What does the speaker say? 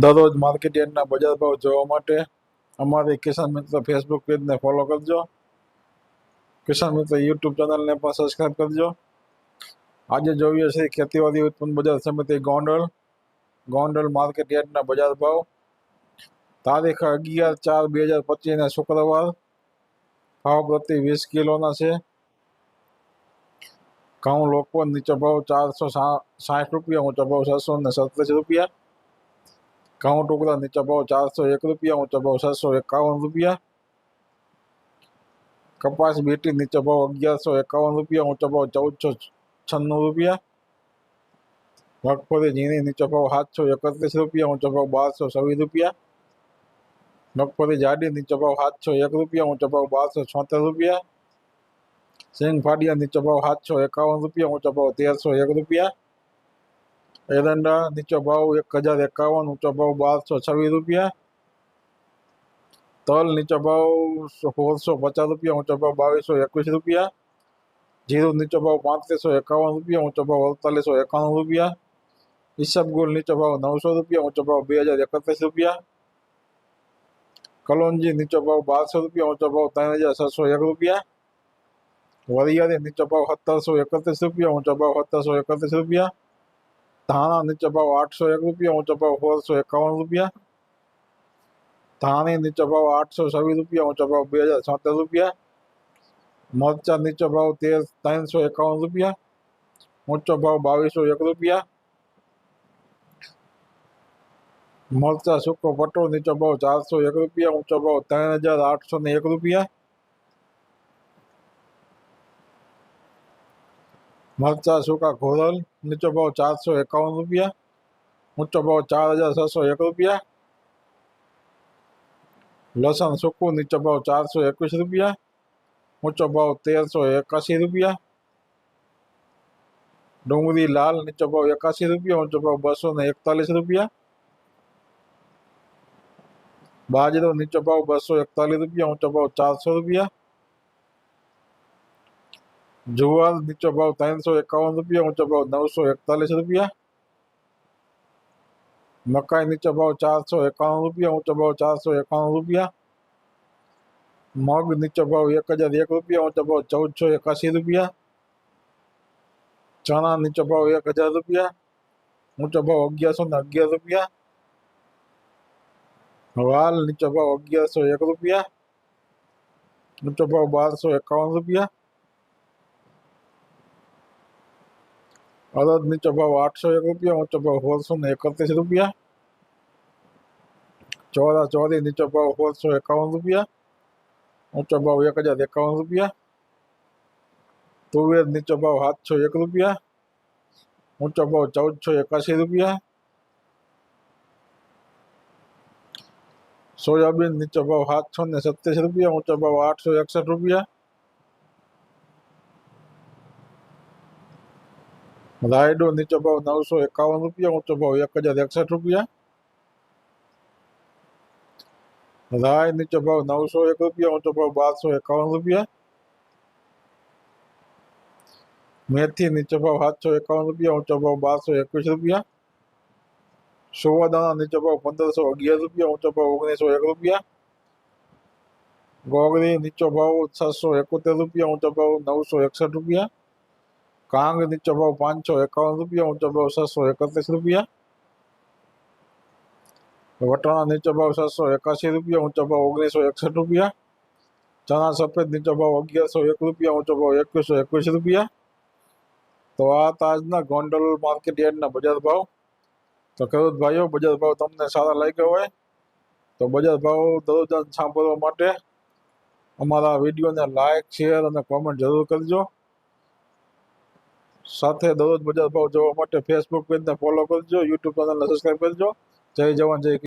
દરરોજ માર્કેટ યાર્ડના બજાર ભાવ જોવા માટે અમારી કિસાન મિત્ર ફેસબુક પેજને ફોલો કરજો. કિસાન મિત્ર યુટ્યુબ ચેનલને પણ સબસ્ક્રાઈબ કરજો. આજે જોઈએ છે ખેતીવાડી ઉત્પન્ન બજાર સમિતિ ગોંડલ. ગોંડલ માર્કેટ યાર્ડના બજાર ભાવ. તારીખ અગિયાર ચાર બે હજાર પચીસના શુક્રવાર. ભાવ પ્રતિ વીસ કિલોના છે. ઘઉં લોકો નીચો ભાવ ચારસો સાઠ રૂપિયા, ઊંચો ભાવ છસો ને સત્રીસ રૂપિયા. ઘઉં ટુકડા નીચો ભાવ ચારસો એક રૂપિયા ઊંચો ભાવ છસો એકાવન રૂપિયા કપાસ બીટી નીચો ભાવ અગિયારસો એકાવન રૂપિયા ઊંચો ભાવ ચૌદસો છન્નું રૂપિયા મગફળી ઝીણી નીચો ભાવ સાતસો એકત્રીસ રૂપિયા ઊંચો ભાવ બારસો છવ્વીસ રૂપિયા મગફળી જાડી નીચો ભાવ સાતસો એક રૂપિયા ઊંચો ભાવ બારસો છોતેર રૂપિયા સિંગ ફાડિયા નીચો ભાવ સાતસો એકાવન રૂપિયા ઊંચો ભાવ તેરસો એક રૂપિયા એરંડા નીચો ભાવ એક હજાર એકાવન ઊંચો ભાવ બારસો છવ્વીસ રૂપિયા તલ નીચો ભાવ સોળસો પચાસ રૂપિયા ઊંચો ભાવ બાવીસો એકવીસ રૂપિયા જીરું નીચો ભાવ પાંત્રીસો એકાવન રૂપિયા ઊંચો ભાવ અડતાલીસો એકાણું રૂપિયા ઈસબગુલ નીચો ભાવ નવસો રૂપિયા ઊંચો ભાવ બે હજાર એકત્રીસ રૂપિયા કલોંજી નીચો ભાવ બારસો રૂપિયા ઊંચો ભાવ ત્રણ હજાર છસો એક રૂપિયા વરિયાળી નીચો ભાવ સત્તરસો એકત્રીસ રૂપિયા ઊંચો ભાવ સત્તરસો એકત્રીસ રૂપિયા ધાણા નીચો ભાવ આઠસો એક રૂપિયા ઊંચો ભાવ સોળસો એકાવન રૂપિયા ધાણી નીચો ભાવ આઠસો છવ્વીસ રૂપિયા ઊંચો ભાવ બે હજાર છોતેર રૂપિયા મરચા નીચો ભાવ તેર ત્રણસો એકાવન રૂપિયા ઊંચો ભાવ બાવીસો એક રૂપિયા મરચા સૂકો પટ્ટો નીચો ભાવ ચારસો એક રૂપિયા ઊંચો ભાવ ત્રણ હજાર આઠસો ને એક રૂપિયા મરચા સૂકા ઘોરલ નીચો ભાવ ચારસો એકાવન રૂપિયા ઊંચો ભાવ ચાર હજાર છસો એક રૂપિયા લસણ સૂકું નીચો ભાવ ચારસો એકવીસ રૂપિયા ઊંચો ભાવ તેરસો એકાસી રૂપિયા ડુંગળી લાલ નીચો ભાવ એકાસી રૂપિયા ઊંચો ભાવ બસો ને એકતાલીસ રૂપિયા બાજરો નીચો ભાવ બસો એકતાલીસ રૂપિયા ઊંચો ભાવ ચારસો રૂપિયા જુવાર નીચો ભાવ ત્રણસો એકાવન રૂપિયા ઊંચો ભાવ નવસો એકતાલીસ રૂપિયા મકાઈ નીચો ભાવ ચારસો એકાવન રૂપિયા ઊંચો ભાવ ચારસો એકાવન રૂપિયા મગ નીચો ભાવ એક હજાર એક રૂપિયા ઊંચો ભાવ ચૌદસો એકાસી રૂપિયા ચણા નીચો ભાવ એક હજાર રૂપિયા ઊંચો ભાવ અગિયારસો ને અગિયાર રૂપિયા વાલ નીચો ભાવ અગિયારસો એક રૂપિયા ઊંચો ભાવ બારસો એકાવન રૂપિયા અડદ નીચો ભાવ આઠસો એક રૂપિયા ઊંચો ભાવ સોળસો ને એકત્રીસ રૂપિયા ચોરા ચોરી નીચો ભાવ સોળસો એકાવન રૂપિયા ઊંચો ભાવ એક હજાર એકાવન રૂપિયા તુવેર નીચો ભાવ સાતસો એક રૂપિયા ઊંચો ભાવ ચૌદસો એકાસી રૂપિયા સોયાબીન નીચો ભાવ સાતસો ને સત્યાસી રૂપિયા ઊંચો ભાવ આઠસો એકસઠ રૂપિયા રાયડો નીચો ભાવ નવસો એકાવન રૂપિયા ઊંચો ભાવ એક હજાર એકસઠ રૂપિયા રાય નીચો ભાવ નવસો એક રૂપિયા ઊંચો ભાવ બારસો એકાવન રૂપિયા મેથી નીચો ભાવ સાતસો એકાવન રૂપિયા ઊંચો ભાવ બારસો એકવીસ રૂપિયા સુવાદાણા નીચો ભાવ પંદરસો અગિયાર રૂપિયા ઊંચો ભાવ ઓગણીસો એક રૂપિયા ગોગરી નીચો ભાવ છસો એકોતેર રૂપિયા ઊંચો ભાવ નવસો એકસઠ રૂપિયા કાંગ નીચો ભાવ પાંચસો એકાવન રૂપિયા ઊંચો ભાવ છસો એકત્રીસ રૂપિયા વટાણા નીચો ભાવ છસો એકાસી રૂપિયા ઊંચો ભાવ ઓગણીસો એકસઠ રૂપિયા ચણા સફેદ નીચો ભાવ અગિયારસો એક રૂપિયા ઊંચો ભાવ એકવીસો એકવીસ રૂપિયા તો આ તાજના ગોંડલ માર્કેટ યાર્ડના બજાર ભાવ તો ખેડૂત ભાઈઓ બજાર ભાવ તમને સારા લાગ્યા હોય તો બજાર ભાવ દરરોજ સાંભળવા માટે અમારા વિડીયોને લાઇક શેર અને કોમેન્ટ જરૂર કરજો સાથે દરરોજ બજાર ભાવ જોવા માટે ફેસબુક પેજને ફોલો કરજો યુટ્યુબ ચેનલને સબસ્ક્રાઈબ કરજો જય જવાન જય કિસાન